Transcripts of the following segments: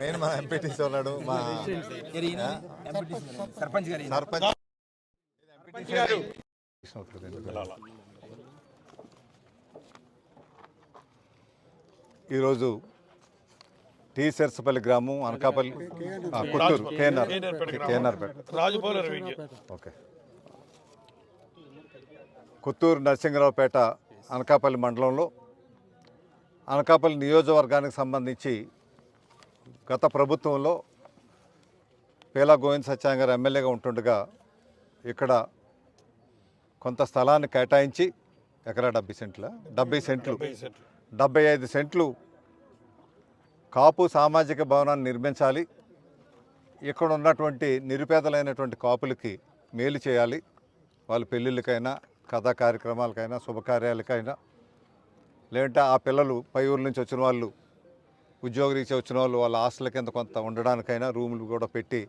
నేను మా ఎంపీటీసీ ఉన్నాడు మా సర్పంచ్ గారు సర్పంచ్. ఈరోజు టీ సెర్సపల్లి గ్రామం అనకాపల్లి కుట్టూరు కేఎన్ఆర్ కేఎన్ఆర్పేట రాజుపోలేరు విద్య ఓకే. కుత్తూరు నరసింహరావుపేట అనకాపల్లి మండలంలో అనకాపల్లి నియోజకవర్గానికి సంబంధించి గత ప్రభుత్వంలో పేలా గోవింద్ సత్యాం గారు ఎమ్మెల్యేగా ఉంటుండగా ఇక్కడ కొంత స్థలాన్ని కేటాయించి ఎకరా డెబ్బై సెంట్ల డెబ్బై సెంట్లు డెబ్బై ఐదు సెంట్లు కాపు సామాజిక భవనాన్ని నిర్మించాలి. ఇక్కడ ఉన్నటువంటి నిరుపేదలైనటువంటి కాపులకి మేలు చేయాలి. వాళ్ళ పెళ్ళిళ్ళకైనా కథా కార్యక్రమాలకైనా శుభకార్యాలకైనా. లేదంటే ఆ పిల్లలు పై ఊరి నుంచి వచ్చిన వాళ్ళు ఉద్యోగరీత్యా వచ్చిన వాళ్ళు వాళ్ళ హాస్టల్ కింద కొంత ఉండడానికైనా రూములు కూడా పెట్టి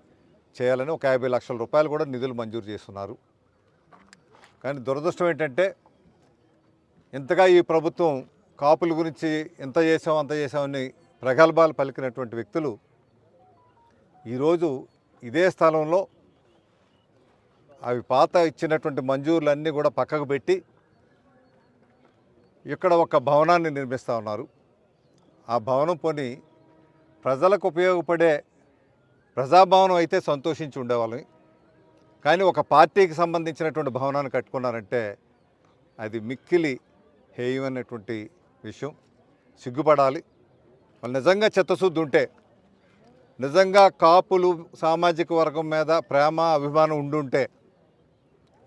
చేయాలని ఒక యాభై లక్షల రూపాయలు కూడా నిధులు మంజూరు చేస్తున్నారు. కానీ దురదృష్టం ఏంటంటే ఇంతగా ఈ ప్రభుత్వం కాపుల గురించి ఇంత చేసాం అంత చేసామని ప్రగల్భాలు పలికినటువంటి వ్యక్తులు ఈరోజు ఇదే స్థలంలో అవి పాత ఇచ్చినటువంటి మంజూరులన్నీ కూడా పక్కకు పెట్టి ఇక్కడ ఒక భవనాన్ని నిర్మిస్తూ ఉన్నారు. ఆ భవనం పోని ప్రజలకు ఉపయోగపడే ప్రజాభవనం అయితే సంతోషించి ఉండేవాళ్ళం కానీ ఒక పార్టీకి సంబంధించినటువంటి భవనాన్ని కట్టుకున్నారంటే అది మిక్కిలి హేయమైనటువంటి విషయం. సిగ్గుపడాలి. వాళ్ళు నిజంగా చిత్తశుద్ధి ఉంటే నిజంగా కాపులు సామాజిక వర్గం మీద ప్రేమ అభిమానం ఉండుంటే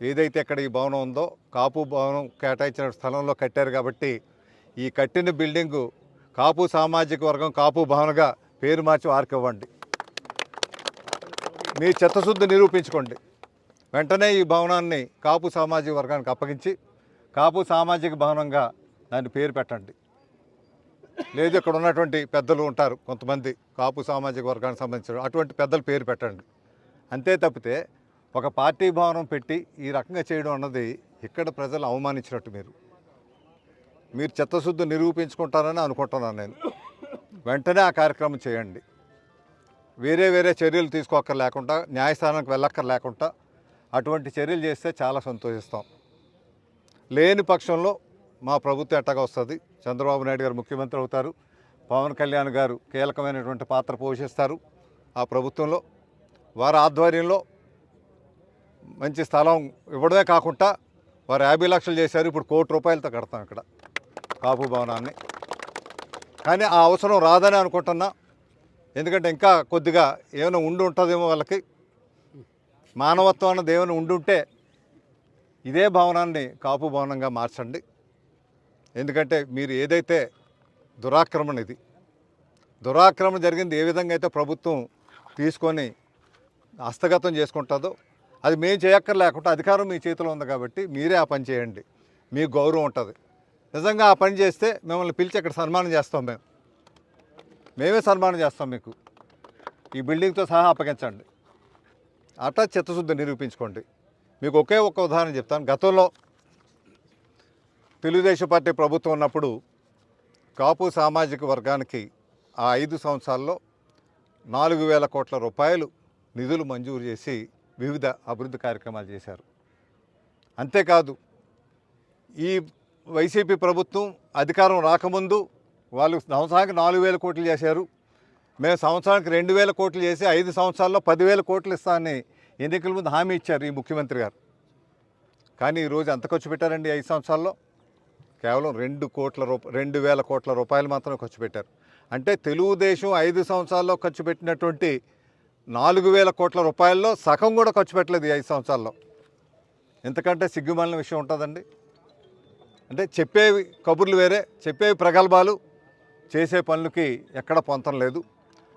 ఏదైతే ఇక్కడ ఈ భవనం ఉందో కాపు భవనం కేటాయించిన స్థలంలో కట్టారు కాబట్టి ఈ కట్టిన బిల్డింగు కాపు సామాజిక వర్గం కాపు భవనగా పేరు మార్చి వారికి ఇవ్వండి. మీ చిత్తశుద్ధి నిరూపించుకోండి. వెంటనే ఈ భవనాన్ని కాపు సామాజిక వర్గానికి అప్పగించి కాపు సామాజిక భవనంగా దాన్ని పేరు పెట్టండి. లేదు ఇక్కడ ఉన్నటువంటి పెద్దలు ఉంటారు కొంతమంది కాపు సామాజిక వర్గానికి సంబంధించిన అటువంటి పెద్దలు పేరు పెట్టండి. అంతే తప్పితే ఒక పార్టీ భవనం పెట్టి ఈ రకంగా చేయడం అన్నది ఇక్కడ ప్రజలు అవమానించినట్టు మీరు. మీరు చిత్తశుద్ధి నిరూపించుకుంటారని అనుకుంటున్నాను నేను. వెంటనే ఆ కార్యక్రమం చేయండి. వేరే వేరే చర్యలు తీసుకోక్కర్ లేకుండా న్యాయస్థానానికి వెళ్ళక్కర్ లేకుండా అటువంటి చర్యలు చేస్తే చాలా సంతోషిస్తాం. లేని పక్షంలో మా ప్రభుత్వం ఎట్టగా వస్తుంది. చంద్రబాబు నాయుడు గారు ముఖ్యమంత్రి అవుతారు. పవన్ కళ్యాణ్ గారు కీలకమైనటువంటి పాత్ర పోషిస్తారు. ఆ ప్రభుత్వంలో వారి ఆధ్వర్యంలో మంచి స్థలం ఇవ్వడమే కాకుండా వారు యాభై లక్షలు చేశారు ఇప్పుడు కోటి రూపాయలతో కడతాం ఇక్కడ కాపు భవనాన్ని. కానీ ఆ అవసరం రాదని అనుకుంటున్నా. ఎందుకంటే ఇంకా కొద్దిగా ఏమైనా ఉండి ఉంటుందేమో వాళ్ళకి. మానవత్వం అన్నది ఏమైనా ఉండుంటే ఇదే భవనాన్ని కాపు భవనంగా మార్చండి. ఎందుకంటే మీరు ఏదైతే దురాక్రమణ ఇది దురాక్రమణ జరిగింది ఏ విధంగా అయితే ప్రభుత్వం తీసుకొని హస్తగతం చేసుకుంటుందో అది మేము చేయక్కర్ లేకుండా అధికారం మీ చేతిలో ఉంది కాబట్టి మీరే ఆ పని చేయండి. మీకు గౌరవం ఉంటుంది. నిజంగా ఆ పని చేస్తే మిమ్మల్ని పిలిచి ఇక్కడ సన్మానం చేస్తాం మేము. మేమే సన్మానం చేస్తాం మీకు. ఈ బిల్డింగ్తో సహా అప్పగించండి. అట్టా చిత్తశుద్ధి నిరూపించుకోండి. మీకు ఒకే ఒక్క ఉదాహరణ చెప్తాను. గతంలో తెలుగుదేశం పార్టీ ప్రభుత్వం ఉన్నప్పుడు కాపు సామాజిక వర్గానికి ఆ ఐదు సంవత్సరాల్లో నాలుగు వేల కోట్ల రూపాయలు నిధులు మంజూరు చేసి వివిధ అభివృద్ధి కార్యక్రమాలు చేశారు. అంతేకాదు ఈ వైసీపీ ప్రభుత్వం అధికారం రాకముందు వాళ్ళు సంవత్సరానికి నాలుగు వేల కోట్లు చేశారు. మేము సంవత్సరానికి రెండు వేల కోట్లు చేసి ఐదు సంవత్సరాల్లో పదివేల కోట్లు ఇస్తామని ఎన్నికల ముందు హామీ ఇచ్చారు ఈ ముఖ్యమంత్రి గారు. కానీ ఈరోజు ఎంత ఖర్చు పెట్టారండి ఐదు సంవత్సరాల్లో? కేవలం రెండు కోట్ల రూప రెండు వేల కోట్ల రూపాయలు మాత్రమే ఖర్చు పెట్టారు. అంటే తెలుగుదేశం ఐదు సంవత్సరాల్లో ఖర్చు పెట్టినటువంటి నాలుగు వేల కోట్ల రూపాయల్లో సగం కూడా ఖర్చు పెట్టలేదు ఈ ఐదు సంవత్సరాల్లో. ఎందుకంటే సిగ్గుమాలిన విషయం ఉంటుందండి. అంటే చెప్పేవి కబుర్లు వేరే చెప్పేవి ప్రగల్భాలు చేసే పనులకి ఎక్కడ పొంతం లేదు.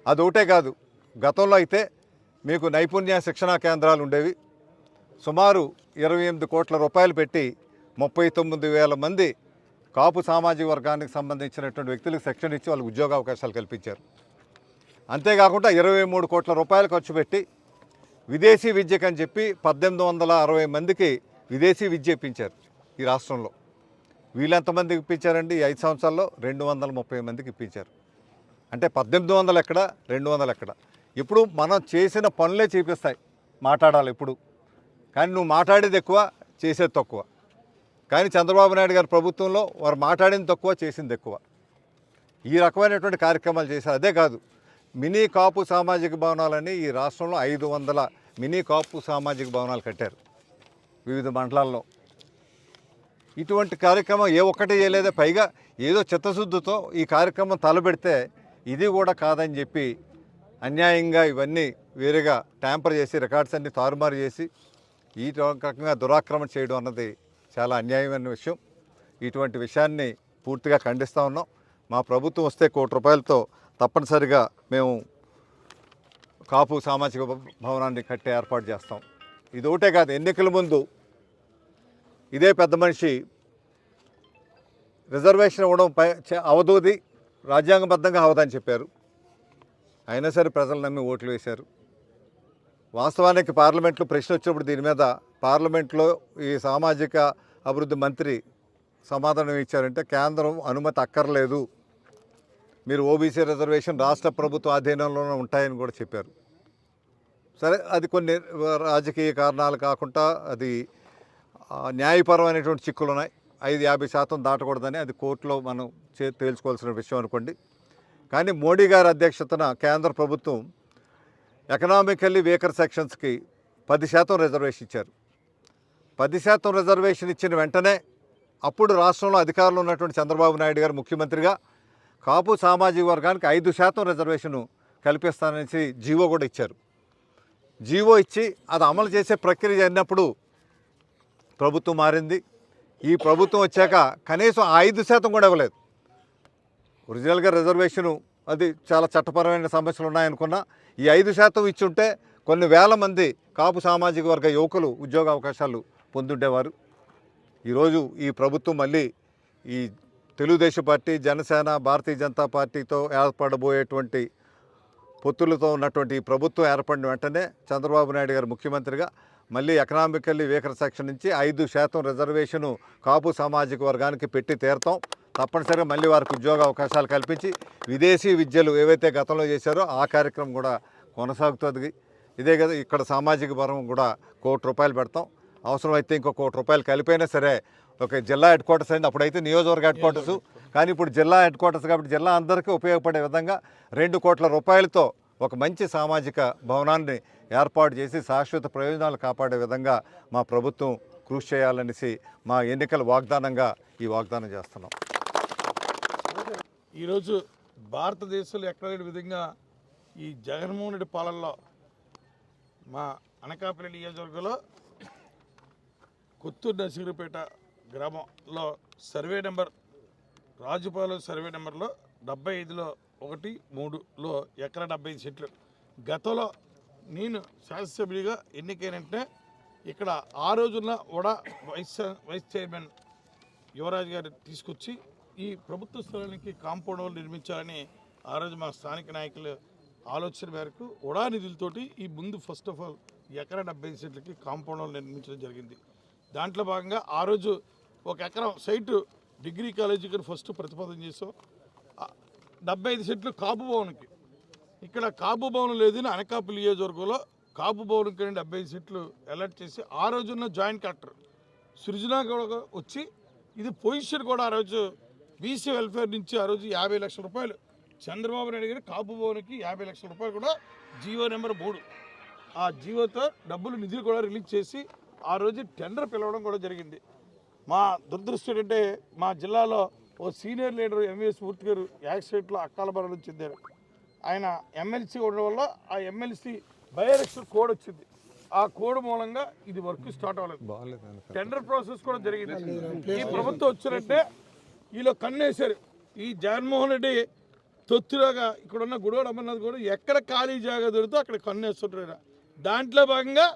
అదొకటే కాదు గతంలో అయితే మీకు నైపుణ్య శిక్షణా కేంద్రాలు ఉండేవి. సుమారు ఇరవై ఎనిమిది కోట్ల రూపాయలు పెట్టి ముప్పై తొమ్మిది వేల మంది కాపు సామాజిక వర్గానికి సంబంధించినటువంటి వ్యక్తులకు శిక్షణ ఇచ్చి వాళ్ళకి ఉద్యోగ అవకాశాలు కల్పించారు. అంతేకాకుండా ఇరవై మూడు కోట్ల రూపాయలు ఖర్చు పెట్టి విదేశీ విద్యకని చెప్పి పద్దెనిమిది వందల అరవై మందికి విదేశీ విద్య ఇప్పించారు ఈ రాష్ట్రంలో. వీళ్ళెంతమందికి ఇప్పించారండి? ఐదు సంవత్సరాల్లో రెండు వందల ముప్పై మందికి ఇప్పించారు. అంటే పద్దెనిమిది వందలు ఎక్కడ? రెండు వందలు ఎక్కడ? ఇప్పుడు మనం చేసిన పనులే చూపిస్తాయి. మాట్లాడాలి ఇప్పుడు కానీ నువ్వు మాట్లాడేది ఎక్కువ చేసేది తక్కువ. కానీ చంద్రబాబు నాయుడు గారి ప్రభుత్వంలో వారు మాట్లాడింది తక్కువ చేసింది ఎక్కువ. ఈ రకమైనటువంటి కార్యక్రమాలు చేశారు. అదే కాదు. మినీ కాపు సామాజిక భవనాలని ఈ రాష్ట్రంలో ఐదు వందల మినీ కాపు సామాజిక భవనాలు కట్టారు వివిధ మండలాల్లో. ఇటువంటి కార్యక్రమం ఏ ఒక్కటి చేయలేదే. పైగా ఏదో చిత్తశుద్ధితో ఈ కార్యక్రమం తలబెడితే ఇది కూడా కాదని చెప్పి అన్యాయంగా ఇవన్నీ వేరేగా ట్యాంపర్ చేసి రికార్డ్స్ అన్ని తారుమారు చేసి ఈ రకంగా దురాక్రమణ చేయడం అన్నది చాలా అన్యాయమైన విషయం. ఇటువంటి విషయాన్ని పూర్తిగా ఖండిస్తూ ఉన్నాం. మా ప్రభుత్వం వస్తే కోటి రూపాయలతో తప్పనిసరిగా మేము కాపు సామాజిక భవనాన్ని కట్టే ఏర్పాటు చేస్తాం. ఇది ఒకటే కాదు ఎన్నికల ముందు ఇదే పెద్ద మనిషి రిజర్వేషన్ ఇవ్వడం పై చ- అవధూది రాజ్యాంగబద్ధంగా అవదని చెప్పారు. అయినా సరే ప్రజలు నమ్మి ఓట్లు వేశారు. వాస్తవానికి పార్లమెంట్లో ప్రశ్న వచ్చినప్పుడు దీని మీద పార్లమెంట్లో ఈ సామాజిక అభివృద్ధి మంత్రి సమాధానం ఇచ్చారంటే కేంద్రం అనుమతి అక్కర్లేదు. మీరు ఓబీసీ రిజర్వేషన్ రాష్ట్ర ప్రభుత్వ ఆధీనంలోనే ఉంటాయని కూడా చెప్పారు. సరే అది కొన్ని రాజకీయ కారణాలు కాకుండా అది న్యాయపరమైనటువంటి చిక్కులు ఉన్నాయి. ఐదు యాభై శాతం దాటకూడదని అది కోర్టులో మనం చే తేల్చుకోవాల్సిన విషయం అనుకోండి. కానీ మోడీ గారి అధ్యక్షతన కేంద్ర ప్రభుత్వం ఎకనామికల్లీ వీకర్ సెక్షన్స్కి పది శాతం రిజర్వేషన్ ఇచ్చారు. పది శాతం రిజర్వేషన్ ఇచ్చిన వెంటనే అప్పుడు రాష్ట్రంలో అధికారంలో ఉన్నటువంటి చంద్రబాబు నాయుడు గారు ముఖ్యమంత్రిగా కాపు సామాజిక వర్గానికి ఐదు శాతం రిజర్వేషను కల్పిస్తాననేసి జీవో కూడా ఇచ్చారు. జీవో ఇచ్చి అది అమలు చేసే ప్రక్రియ జరిగినప్పుడు ప్రభుత్వం మారింది. ఈ ప్రభుత్వం వచ్చాక కనీసం ఆ ఐదు శాతం కూడా ఇవ్వలేదు. ఒరిజినల్గా రిజర్వేషను అది చాలా చట్టపరమైన సమస్యలు ఉన్నాయనుకున్నా ఈ ఐదు శాతం ఇచ్చుంటే కొన్ని వేల మంది కాపు సామాజిక వర్గ యువకులు ఉద్యోగ అవకాశాలు పొందుండేవారు. ఈరోజు ఈ ప్రభుత్వం మళ్ళీ ఈ తెలుగుదేశం పార్టీ జనసేన భారతీయ జనతా పార్టీతో ఏర్పడబోయేటువంటి పొత్తులతో ఉన్నటువంటి ప్రభుత్వం ఏర్పడిన వెంటనే చంద్రబాబు నాయుడు గారు ముఖ్యమంత్రిగా మళ్ళీ ఎకనామికల్లీ వీకర్ సెక్షన్ నుంచి ఐదు శాతం రిజర్వేషను కాపు సామాజిక వర్గానికి పెట్టి తీరతాం. తప్పనిసరిగా మళ్ళీ వారికి ఉద్యోగ అవకాశాలు కల్పించి విదేశీ విద్యలు ఏవైతే గతంలో చేశారో ఆ కార్యక్రమం కూడా కొనసాగుతుంది. ఇదే కదా ఇక్కడ సామాజిక పరం కూడా కోటి రూపాయలు పెడతాం. అవసరమైతే ఇంకో కోటి రూపాయలు కలిపైనా సరే ఒక జిల్లా హెడ్ క్వార్టర్స్ అయింది. అప్పుడైతే నియోజకవర్గ హెడ్ క్వార్టర్స్. కానీ ఇప్పుడు జిల్లా హెడ్ క్వార్టర్స్ కాబట్టి జిల్లా అందరికీ ఉపయోగపడే విధంగా రెండు కోట్ల రూపాయలతో ఒక మంచి సామాజిక భవనాన్ని ఏర్పాటు చేసి శాశ్వత ప్రయోజనాలు కాపాడే విధంగా మా ప్రభుత్వం కృషి చేయాలనేసి మా ఎన్నికల వాగ్దానంగా ఈ వాగ్దానం చేస్తున్నాం. ఈరోజు భారతదేశంలో ఎక్కడ లేని విధంగా ఈ జగన్మోహన్ రెడ్డి పాలనలో మా అనకాపల్లి నియోజకవర్గంలో కొత్తూరు నరసింహపేట గ్రామంలో సర్వే నెంబర్ రాజుపాలెం సర్వే నెంబర్లో డెబ్బై ఐదులో ఒకటి మూడులో ఎకర డెబ్బై ఐదు సెంట్లు. గతంలో నేను శాసనసభ్యుడిగా ఎన్నికైనంటే ఇక్కడ ఆ రోజున కూడా వైస్ వైస్ చైర్మన్ యువరాజు గారు తీసుకొచ్చి ఈ ప్రభుత్వ స్థలానికి కాంపౌండ్ నిర్మించాలని ఆ రోజు మా స్థానిక నాయకులు ఆలోచన మేరకు ఉడా నిధులతోటి ఈ ముందు ఫస్ట్ ఆఫ్ ఆల్ ఎకరా డెబ్బై ఐదు సెంట్లకి కాంపౌండ్ నిర్మించడం జరిగింది. దాంట్లో భాగంగా ఆ రోజు ఒక ఎకరం సైటు డిగ్రీ కాలేజీకి ఫస్ట్ ప్రతిపాదన చేసాం డెబ్బై ఐదు సెంట్లు కాపు భవన్కి. ఇక్కడ కాపు భవనం లేదని అనకాపల్లి నియోజకవర్గంలో కాపు భవన్కి డెబ్బై ఐదు సెంట్లు అలర్ట్ చేసి ఆ రోజున్న జాయింట్ కలెక్టర్ సృజన కూడా వచ్చి ఇది పొజిషన్ కూడా ఆ రోజు బీసీ వెల్ఫేర్ నుంచి ఆ రోజు యాభై లక్షల రూపాయలు. చంద్రబాబు నాయుడు గారు కాపు భవన్కి యాభై లక్షల రూపాయలు కూడా జియో నెంబర్ మూడు. ఆ జియోతో డబ్బులు నిధులు కూడా రిలీజ్ చేసి ఆ రోజు టెండర్ పిలవడం కూడా జరిగింది. మా దురదృష్టం ఏంటంటే మా జిల్లాలో ఓ senior leader MVS Murthy garu యాక్సిడెంట్లో అక్కాల మరణం చెందారు. ఆయన ఎమ్మెల్సీ ఉండడం వల్ల ఆ ఎమ్మెల్సీ బయోరెక్షన్ కోడ్ వచ్చింది. ఆ కోడ్ మూలంగా ఇది వర్క్ స్టార్ట్ అవ్వలేదు. బాగాలేదు టెండర్ ప్రాసెస్ కూడా జరిగింది. ఈ ప్రభుత్వం వచ్చినట్టే వీళ్ళు కన్నేశారు. ఈ జగన్మోహన్ రెడ్డి తొత్తులాగా ఇక్కడ ఉన్న గుడివాడ అమర్నాథ్ కూడా ఎక్కడ ఖాళీ జాగా దొరికితే అక్కడ కన్నేస్తుంటారు. దాంట్లో భాగంగా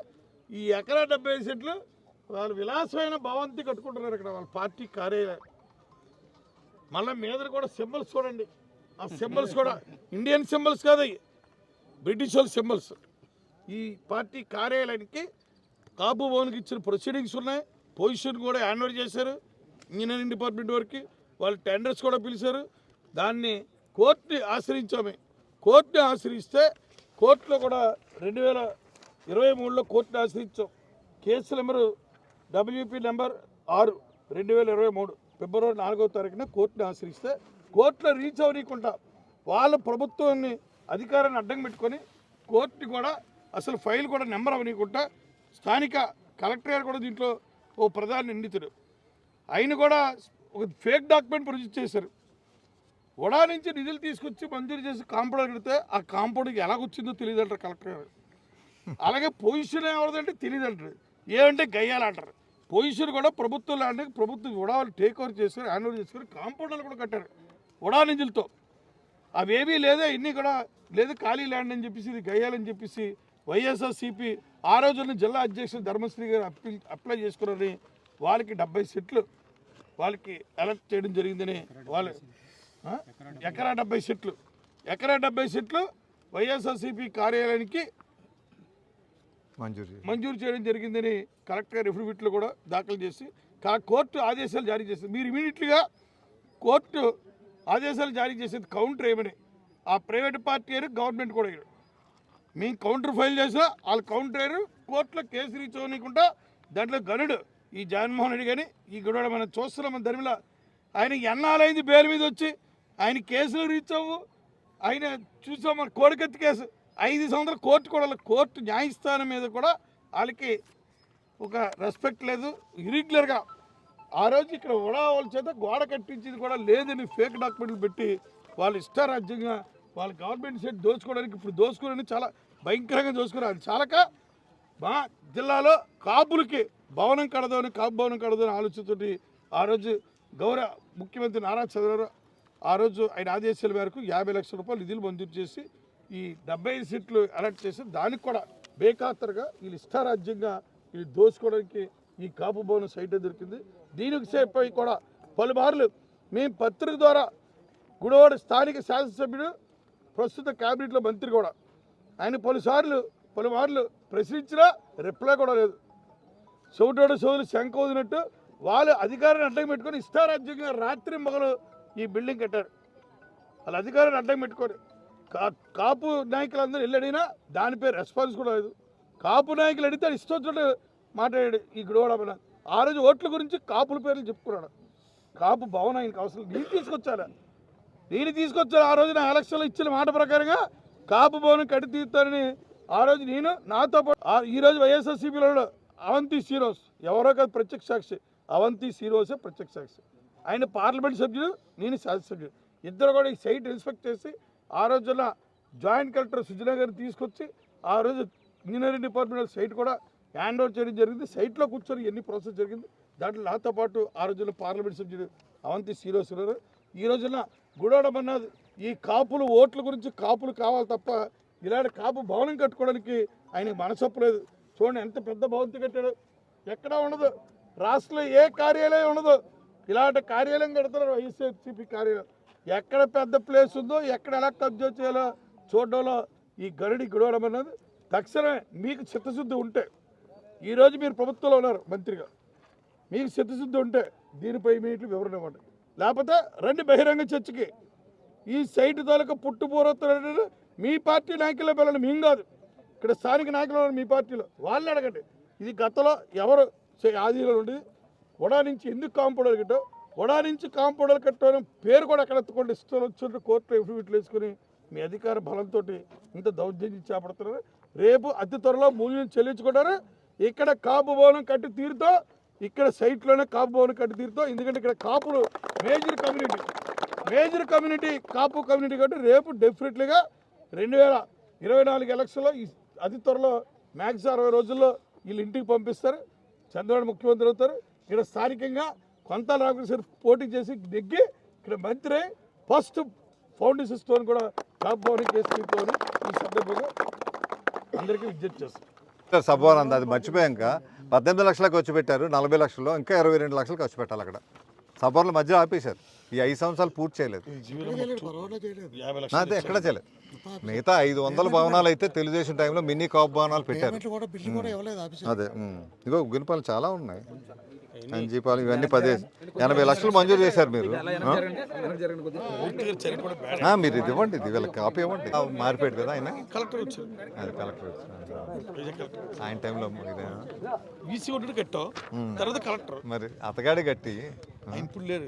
ఈ ఎకరా డెబ్బై ఐదు సెంట్లు వాళ్ళు విలాసమైన భవంతి కట్టుకుంటున్నారు ఇక్కడ వాళ్ళ పార్టీ కార్యాలయం. మళ్ళీ మీద కూడా సింబల్స్ చూడండి. ఆ సింబల్స్ కూడా ఇండియన్ సింబల్స్ కాదు బ్రిటిష్ వాళ్ళ సింబల్స్. ఈ పార్టీ కార్యాలయానికి కాపు భవన్కి ఇచ్చిన ప్రొసీడింగ్స్ ఉన్నాయి. పొజిషన్ కూడా యాన్వర్ చేశారు. ఇంజనీరింగ్ డిపార్ట్మెంట్ వరకు వాళ్ళు టెండర్స్ కూడా పిలిచారు. దాన్ని కోర్టుని ఆశ్రయించాము. కోర్టుని ఆశ్రయిస్తే కోర్టులో కూడా రెండు వేల ఇరవై మూడులో కోర్టుని ఆశ్రయించాం. కేసు నెంబరు డబ్ల్యూపీ నెంబర్ ఆరు రెండు వేల ఇరవై మూడు ఫిబ్రవరి నాలుగో తారీఖున కోర్టుని ఆశ్రయిస్తే కోర్టులో రీచ్ అవ్వనీయకుండా వాళ్ళ ప్రభుత్వాన్ని అధికారాన్ని అడ్డం పెట్టుకొని కోర్టుని కూడా అసలు ఫైల్ కూడా నెంబర్ అవ్వనీయకుండా స్థానిక కలెక్టర్ గారు కూడా దీంట్లో ఓ ప్రధాన నిందితుడు. ఆయన కూడా ఒక ఫేక్ డాక్యుమెంట్ ప్రొడ్యూస్ చేశారు. వడా నుంచి నిధులు తీసుకొచ్చి మంజూరు చేసి కాంపౌండ్ కడితే ఆ కాంపౌండ్కి ఎలాగొచ్చిందో తెలియదు అంటారు కలెక్టర్ గారు. అలాగే పొజిషన్ ఎవరిదంటే తెలియదు అంటారు ఏమంటే గయ్యాలంటారు. పొజిషన్ కూడా ప్రభుత్వం ల్యాండ్ ప్రభుత్వం ఉడాలు టేక్ ఓవర్ చేసుకుని హ్యాండ్ చేసుకుని కాంపౌండర్లు కూడా కట్టారు ఉడా నిధులతో. అవేమీ లేదా ఇన్ని కూడా లేదు ఖాళీ ల్యాండ్ అని చెప్పేసి ఇది గయ్యాలని చెప్పేసి వైఎస్ఆర్సీపీ ఆ రోజున జిల్లా అధ్యక్షుడు ధర్మశ్రీ గారు అప్పీల్ అప్లై చేసుకున్నారని వాళ్ళకి డెబ్బై సెట్లు వాళ్ళకి ఎలక్ట్ చేయడం జరిగిందని వాళ్ళు ఎకరా డెబ్బై సెట్లు. ఎకరా డెబ్బై సెట్లు వైఎస్ఆర్సీపీ కార్యాలయానికి మంజూరు మంజూరు చేయడం జరిగిందని కలెక్టర్ గారు కూడా దాఖలు చేసి కా- కోర్టు ఆదేశాలు జారీ చేసింది. మీరు ఇమీడియట్లీగా కోర్టు ఆదేశాలు జారీ చేసేది కౌంటర్ ఏమని ఆ ప్రైవేట్ పార్టీ అయినా గవర్నమెంట్ కూడా అయ్యారు మేము కౌంటర్ ఫైల్ చేసినా వాళ్ళు కౌంటర్ అయ్యారు కోర్టులో కేసు రీచ్ అవ్వకుండా దాంట్లో గనుడు ఈ జగన్మోహన్ రెడ్డి కానీ ఈ గొడవ మనం చూస్తున్నాం మన ధర్మిల ఆయన ఎన్నాలైంది బెయిల్ మీద వచ్చి ఆయన కేసులు రీచ్ అవ్వు ఆయన చూసాం మన కోడికత్తి కేసు. ఐదు సంవత్సరాలు కోర్టు కూడా కోర్టు న్యాయస్థానం మీద కూడా వాళ్ళకి ఒక రెస్పెక్ట్ లేదు. ఇరిగ్యులర్గా ఆ రోజు ఇక్కడ ఉడా వాళ్ళ చేత గోడ కట్టించింది కూడా లేదని ఫేక్ డాక్యుమెంట్లు పెట్టి వాళ్ళు ఇష్టారాజ్యంగా వాళ్ళ గవర్నమెంట్ సైడ్ దోచుకోవడానికి ఇప్పుడు దోచుకోవడానికి చాలా భయంకరంగా దోచుకున్నారు. అది చాలక మా జిల్లాలో కాపులకి భవనం కడదామని కాపు భవనం కడదామని ఆలోచనతోటి ఆ రోజు గౌరవ ముఖ్యమంత్రి నారా చంద్రరావు ఆ రోజు ఆయన ఆదేశాల మేరకు యాభై లక్షల రూపాయలు నిధులు మంజూరు చేసి ఈ డెబ్బై సీట్లు అలర్ట్ చేసి దానికి కూడా బేఖాతరుగా వీళ్ళు ఇష్టారాజ్యంగా వీళ్ళు దోచుకోవడానికి ఈ కాపు భవనం సైట్ దొరికింది. దీనికి సేపై కూడా పలుమార్లు మేము పత్రిక ద్వారా గుడివాడ స్థానిక శాసనసభ్యుడు ప్రస్తుత క్యాబినెట్లో మంత్రి కూడా. ఆయన పలుసార్లు పలుమార్లు ప్రశ్నించినా రిప్లై కూడా లేదు. చెవిటోడు సోదరులు శంఖ వదినట్టు వాళ్ళు అధికారాన్ని అడ్డం పెట్టుకొని ఇష్టారాజ్యంగా రాత్రి మొగలు ఈ బిల్డింగ్ కట్టారు. వాళ్ళ అధికారాన్ని అడ్డం పెట్టుకొని కాపు నాయకులందరూ వెళ్ళడినా దాని దానిపై రెస్పాన్స్ కూడా లేదు. కాపు నాయకులు అడిగితే ఆయన మాట్లాడాడు ఈ గొడవడమైన ఆ రోజు ఓట్ల గురించి కాపుల పేర్లు చెప్పుకున్నాడు. కాపు భవన్ ఆయనకు అవసరం. నేను తీసుకొచ్చాను. నేను తీసుకొచ్చాను. ఆ రోజు నా ఎలక్షన్లో ఇచ్చిన మాట ప్రకారంగా కాపు భవనం కట్టి తీరుతానని ఆ రోజు నేను నాతో పాటు ఆ- ఈ రోజు వైఎస్ఆర్సీపీలో అవంతి సీరోస్ ఎవరో కాదు ప్రత్యక్ష సాక్షి. అవంతి సీరోసే ప్రత్యక్ష సాక్షి. ఆయన పార్లమెంట్ సభ్యుడు నేను శాసనసభ్యుడు. ఇద్దరు కూడా ఈ సైట్ ఇన్స్పెక్ట్ చేసి ఆ రోజున జాయింట్ కలెక్టర్ సుజనా గారిని తీసుకొచ్చి ఆ రోజు ఇంజనీరింగ్ డిపార్ట్మెంట్ సైట్ కూడా హ్యాండ్ ఓవర్ చేయడం జరిగింది. సైట్లో కూర్చొని ఎన్ని ప్రాసెస్ జరిగింది? దాంట్లో నాతో పాటు ఆ రోజుల్లో పార్లమెంట్ సభ్యుడు అవంతి సీరోస్ ఉన్నారు ఈ రోజున గుడవడం ఈ కాపులు ఓట్ల గురించి కాపులు కావాలి తప్ప ఇలాంటి కాపు భవనం కట్టుకోవడానికి ఆయనకి మనసొప్పలేదు చూడండి ఎంత పెద్ద భవంతి కట్టాడు. ఎక్కడా ఉండదు. రాష్ట్రంలో ఏ కార్యాలయం ఉండదు. ఇలాంటి కార్యాలయం కడతారు వైఎస్ఆర్సీపీ కార్యాలయం. ఎక్కడ పెద్ద ప్లేస్ ఉందో ఎక్కడ ఎలా కబ్జా చేయాలో చూడడంలో ఈ గరుడి గొడవడం అన్నది తక్షణమే మీకు చిత్తశుద్ధి ఉంటే. ఈరోజు మీరు ప్రభుత్వంలో ఉన్నారు మంత్రిగా. మీకు చిత్తశుద్ధి ఉంటే దీనిపై మీకు వివరణ ఇవ్వండి. లేకపోతే రండి బహిరంగ చర్చకి. ఈ సైట్ తాలూకా పుట్టుపూర్వోత్తరాలు మీ పార్టీ నాయకులే పిల్లలు మేము కాదు. ఇక్కడ స్థానిక నాయకులు ఉన్నారు మీ పార్టీలో. వాళ్ళని అడగండి. ఇది గతంలో ఎవరు చే- ఆధీనంలో ఉండి వడా నుంచి ఎందుకు కాంపౌండ్ అడిగటో వడా నుంచి కాంపౌండర్లు కట్టడం పేరు కూడా అక్కడ ఎత్తుకోండి ఇష్టం వచ్చినట్టు కోర్టులో ఎఫిడవిట్లు వేసుకుని మీ అధికార బలంతో ఇంత దౌర్జన్యం చేపడుతున్నారు. రేపు అతి త్వరలో మూల్యం చెల్లించుకుంటారు. ఇక్కడ కాపు భవనం కట్టి తీరుతో ఇక్కడ సైట్లోనే కాపు భవనం కట్టి తీరుతో ఎందుకంటే ఇక్కడ కాపులు major community. Major community Kapu community కాబట్టి రేపు డెఫినెట్లీగా రెండు వేల ఇరవై నాలుగు ఎలక్షన్లో ఈ అతి త్వరలో మ్యాక్స్ అరవై రోజుల్లో వీళ్ళు ఇంటికి పంపిస్తారు. చంద్రబాబు ముఖ్యమంత్రి అవుతారు. ఇక్కడ స్థానికంగా కొంత రామకృష్ణ పోటీ చేసి నెగ్గి ఇక్కడ మంత్రి ఫస్ట్ ఫౌండేషన్ స్టోన్ కూడా కాపు భవన్ కేసు తీసుకోని ఈ సందర్భంగా అందరికీ విజ్ఞప్తి చేస్తాం. సభవనం అంది అది మర్చిపోయాక పద్దెనిమిది లక్షలకు వచ్చి పెట్టారు నలభై లక్షల్లో ఇంకా ఇరవై రెండు లక్షలు ఖర్చు పెట్టాలి అక్కడ. సభవరంలో మధ్యలో ఆపేశారు. ఈ ఐదు సంవత్సరాలు పూర్తి చేయలేదు. అదే లక్షలు ఎక్కడ చేయలేదు. మిగతా ఐదు వందల భవనాలు అయితే తెలుగుదేశం టైంలో మినీ కాపు భవనాలు పెట్టారు. పేమెంట్లు కూడా బిల్లు కూడా ఇవ్వలేదు ఆఫీసర్ అదే. ఇగో గుణపాలు చాలా ఉన్నాయి. అంజీపాలు ఇవన్నీ పదే ఎనభై లక్షలు మంజూరు చేశారు? మీరు. మీరు ఇది ఇవ్వండి ఇది వీళ్ళకి కాపీ ఇవ్వండి. మారిపోయాడు కదా ఆయన? కలెక్టర్ వచ్చారు. అది కలెక్టర్ వచ్చారు. ఆయన టైంలో ఈసీ కట్టావు తర్వాత కలెక్టర్. మరి అతగాడి ఇప్పుడు లేరు.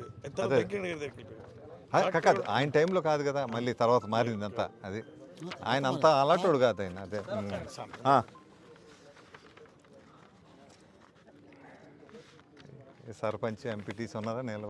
ఆ, కాదు ఆయన టైంలో కాదు కదా మళ్ళీ తర్వాత మారింది అంతా అది. ఆయన అంతా అలాంటోడు కాదు ఆయన అదే ఉమ్. ఆ. ఈ సర్పంచ్ ఎంపీటీస్ ఉన్నారా? నేను